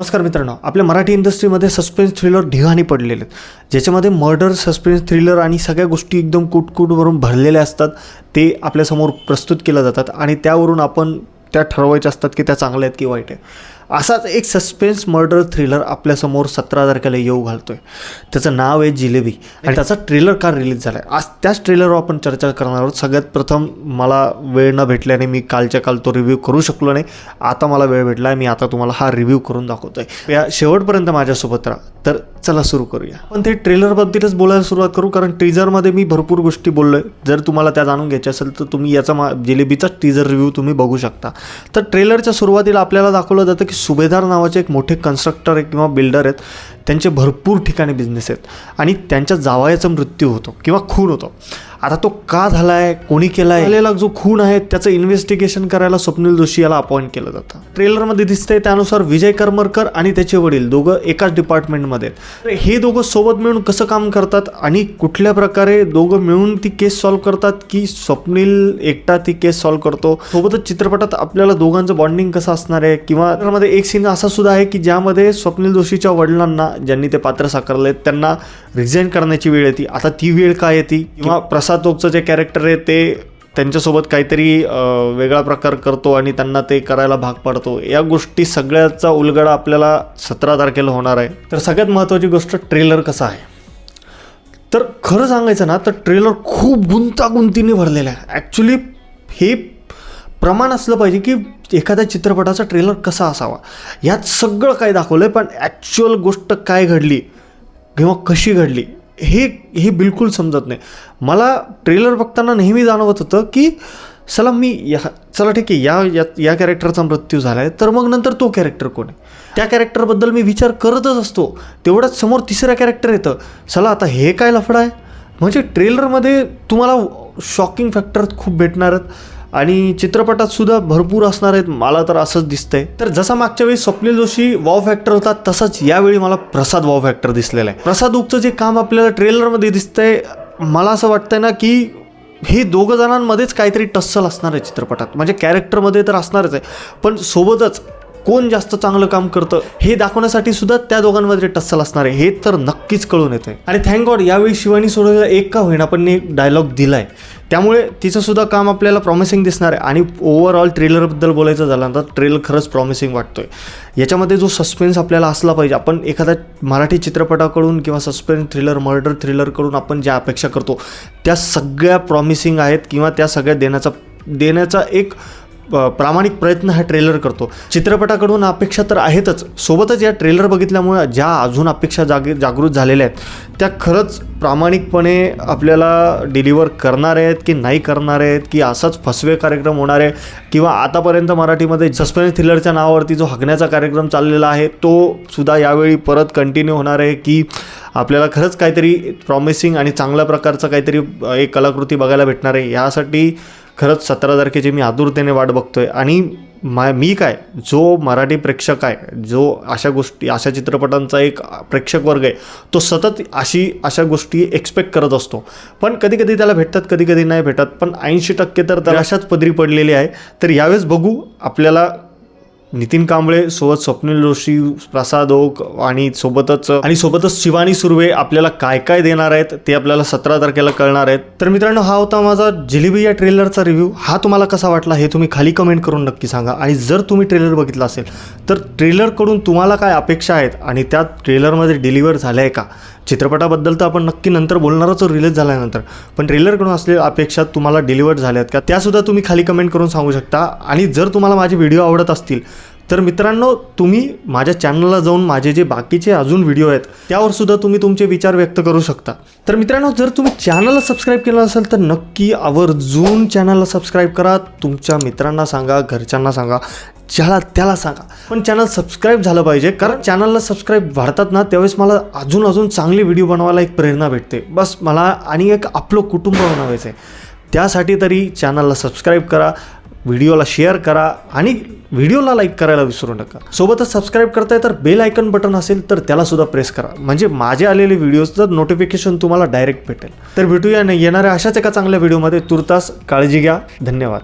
नमस्कार मित्रांनो आपल्या मराठी इंडस्ट्रीमध्ये सस्पेन्स थ्रिलर ढिगाणी पडलेले आहेत. ज्याच्यामध्ये मर्डर सस्पेन्स थ्रिलर आणि सगळ्या गोष्टी एकदम कुटकुटवरून भरलेल्या असतात ते आपल्यासमोर प्रस्तुत केल्या जातात आणि त्यावरून आपण त्या ठरवायच्या असतात की त्या चांगल्या आहेत की वाईट आहे असाच एक सस्पेन्स मर्डर थ्रिलर आपल्यासमोर सतरा तारखेला येऊ घालतोय. त्याचं नाव आहे जिलेबी. आणि त्याचा ट्रेलर का रिलीज झाला आहे आज त्याच ट्रेलरवर आपण चर्चा करणार आहोत. सगळ्यात प्रथम मला वेळ न भेटल्याने मी कालच्या काल तो रिव्ह्यू करू शकलो नाही. आता मला वेळ भेटला आहे मी आता तुम्हाला हा रिव्ह्यू करून दाखवतोय. या शेवटपर्यंत माझ्यासोबत राहा. तर चला सुरू करूया. पण ते ट्रेलरबद्दलच बोलायला सुरुवात करू. कारण टीजरमध्ये मी भरपूर गोष्टी बोललोय. जर तुम्हाला त्या जाणून घ्यायच्या असेल तर तुम्ही याचा मा जिलेबीचा टीजर रिव्ह्यू तुम्ही बघू शकता. तर ट्रेलरच्या सुरुवातीला आपल्याला दाखवलं जातं की सुभेदार नावाचे एक मोठे कन्स्ट्रक्टर आहे किंवा बिल्डर आहेत त्यांचे भरपूर ठिकाणी बिझनेस आहेत. आणि त्यांच्या जावयाचा मृत्यू होतो किंवा खून होतो. आता तो का झाला आहे कोणी केला आहे जो खून आहे त्याचं इन्व्हेस्टिगेशन करायला स्वप्नील जोशी याला अपॉइंट केलं जातं. ट्रेलरमध्ये दिसतंय त्यानुसार विजय करमरकर आणि त्याचे वडील दोघं एकाच डिपार्टमेंटमध्ये हे दोघं सोबत मिळून कसं काम करतात आणि कुठल्या प्रकारे दोघं मिळून ती केस सॉल्व्ह करतात की स्वप्नील एकटा ती केस सॉल्व्ह करतो? सोबतच चित्रपटात आपल्याला दोघांचं बॉन्डिंग कसं असणार आहे? किंवा त्यामध्ये एक सीन असा सुद्धा आहे की ज्यामध्ये स्वप्नील जोशीच्या वडिलांना ज्यांनी ते पात्र साकारले त्यांना रिझाईन करण्याची वेळ येते. आता ती वेळ काय येते? किंवा प्रसाद ओकचं जे कॅरेक्टर आहे ते त्यांच्यासोबत काहीतरी वेगळा प्रकार करतो आणि त्यांना ते करायला भाग पाडतो. या गोष्टी सगळ्याचा उलगडा आपल्याला सतरा तारखेला होणार आहे. तर सगळ्यात महत्त्वाची गोष्ट ट्रेलर कसा आहे? तर खरं सांगायचं ना तर ट्रेलर खूप गुंतागुंतीने भरलेलं आहे. ॲक्च्युली हे प्रमाण असलं पाहिजे की एखाद्या चित्रपटाचा ट्रेलर कसा असावा. यात सगळं काय दाखवलं आहे पण ॲक्च्युअल गोष्ट काय घडली किंवा कशी घडली हे हे बिलकुल समजत नाही. मला ट्रेलर बघताना नेहमी जाणवत होतं की चला मी या चला ठीक आहे या या या कॅरेक्टरचा मृत्यू झाला आहे तर मग नंतर तो कॅरेक्टर कोण आहे? त्या कॅरेक्टरबद्दल मी विचार करतच असतो. तेवढ्याच समोर तिसरं कॅरेक्टर येतं. चला आता हे काय लफडा आहे? म्हणजे ट्रेलरमध्ये तुम्हाला शॉकिंग फॅक्टर खूप भेटणार आहेत. आणि चित्रपटात सुद्धा भरपूर असणार आहेत. मला तर असंच दिसतंय. तर जसा मागच्या वेळी स्वप्नील जोशी वॉव फॅक्टर होता तसंच यावेळी मला प्रसाद वॉव फॅक्टर दिसलेला आहे. प्रसाद उगचं जे काम आपल्याला ट्रेलरमध्ये दिसतंय मला असं वाटतंय ना की हे दोघं जणांमध्येच काहीतरी टस्सल असणार आहे चित्रपटात. म्हणजे कॅरेक्टरमध्ये तर असणारच आहे. पण सोबतच कोण जास्त चांगलं काम करतं हे दाखवण्यासाठी सुद्धा त्या दोघांमध्ये टस्सल असणार आहे. हे तर नक्कीच कळून येतं आणि थँक गॉड यावेळी शिवानी सोडलेला एक का होईना पण एक डायलॉग दिलाय. त्यामुळे तिचंसुद्धा काम आपल्याला प्रॉमिसिंग दिसणार आहे. आणि ओव्हरऑल ट्रेलरबद्दल बोलायचं झालं तर ट्रेलर खरंच प्रॉमिसिंग वाटतोय. याच्यामध्ये जो सस्पेन्स आपल्याला असला पाहिजे आपण एखाद्या मराठी चित्रपटाकडून किंवा सस्पेन्स थ्रिलर मर्डर थ्रिलरकडून आपण ज्या अपेक्षा करतो त्या सगळ्या प्रॉमिसिंग आहेत किंवा त्या सगळ्या देण्याचा देण्याचा एक प्रामाणिक प्रयत्न हा ट्रेलर करतो. चित्रपटाकडून अपेक्षा तर आहेतच. सोबतच या ट्रेलर बघितल्यामुळे ज्या अजून अपेक्षा जागे जागृत झालेल्या आहेत त्या खरंच प्रामाणिकपणे आपल्याला डिलिव्हर करणार आहेत की नाही करणार आहेत की असाच फसवे कार्यक्रम होणार आहे किंवा आतापर्यंत मराठीमध्ये सस्पेन्स थ्रिलरच्या नावावरती जो हगण्याचा कार्यक्रम चाललेला आहे तो सुद्धा यावेळी परत कंटिन्यू होणार आहे की आपल्याला खरंच काहीतरी प्रॉमिसिंग आणि चांगल्या प्रकारचं काहीतरी एक कलाकृती बघायला भेटणार आहे. यासाठी खरंच सतरा तारखेची मी आतुरतेने वाट बघतोय. आणि मा मी काय जो मराठी प्रेक्षक आहे जो अशा गोष्टी अशा चित्रपटांचा एक प्रेक्षक वर्ग आहे तो सतत अशी अशा गोष्टी एक्सपेक्ट करत असतो. पण कधी कधी त्याला भेटतात कधी कधी नाही भेटत पण ऐंशी टक्के तर अशाच पदरी पडलेली आहे. तर यावेळेस बघू आपल्याला नितीन कांबळे सोबत स्वप्नील जोशी प्रसाद ओक आणि सोबतच आणि सोबतच शिवानी सुर्वे आपल्याला काय काय देणार आहेत ते आपल्याला सतरा तारखेला कळणार आहेत. तर मित्रांनो हा होता माझा जिलेबी या ट्रेलरचा रिव्ह्यू हा तुम्हाला कसा वाटला हे तुम्ही खाली कमेंट करून नक्की सांगा. आणि जर तुम्ही ट्रेलर बघितला असेल तर ट्रेलरकडून तुम्हाला काय अपेक्षा आहेत आणि त्या ट्रेलरमध्ये डिलिव्हर झाल्या आहे का? चित्रपटाबद्दल तर आपण नक्की नंतर बोलणारच रिलीज झाल्यानंतर. पण ट्रेलरकडून असलेल्या अपेक्षा तुम्हाला डिलिव्हर झाल्यात का? त्यासुद्धा तुम्ही खाली कमेंट करून सांगू शकता. आणि जर तुम्हाला माझे व्हिडिओ आवडत असतील तर मित्रांनो तुम्ही माझ्या चॅनलला जाऊन माझे जे बाकीचे अजून व्हिडिओ आहेत त्यावर सुद्धा तुम्ही तुमचे विचार व्यक्त करू शकता. तर मित्रांनो जर तुम्ही चॅनलला सबस्क्राईब केलं असेल तर नक्की आवर्जून चॅनलला सबस्क्राईब करा. तुमच्या मित्रांना सांगा घरच्यांना सांगा. ज्याला त्याला सांगा. पण चॅनल सबस्क्राईब झालं पाहिजे कारण चॅनलला सबस्क्राईब वाढतात ना त्यावेळेस मला अजून अजून चांगली व्हिडिओ बनवायला एक प्रेरणा भेटते. बस मला आणि एक आपलं कुटुंब बनवायचं आहे त्यासाठी तरी चॅनलला सबस्क्राईब करा व्हिडिओला शेअर करा आणि व्हिडिओला लाईक करायला विसरू नका. सोबतच सबस्क्राईब करताय तर बेल आयकन बटन असेल तर त्याला सुद्धा प्रेस करा. म्हणजे माझे आलेले व्हिडिओचं नोटिफिकेशन तुम्हाला डायरेक्ट भेटेल. तर भेटूया नाही येणाऱ्या अशाच एका चांगल्या व्हिडिओमध्ये तुर्तास काळजी घ्या. धन्यवाद.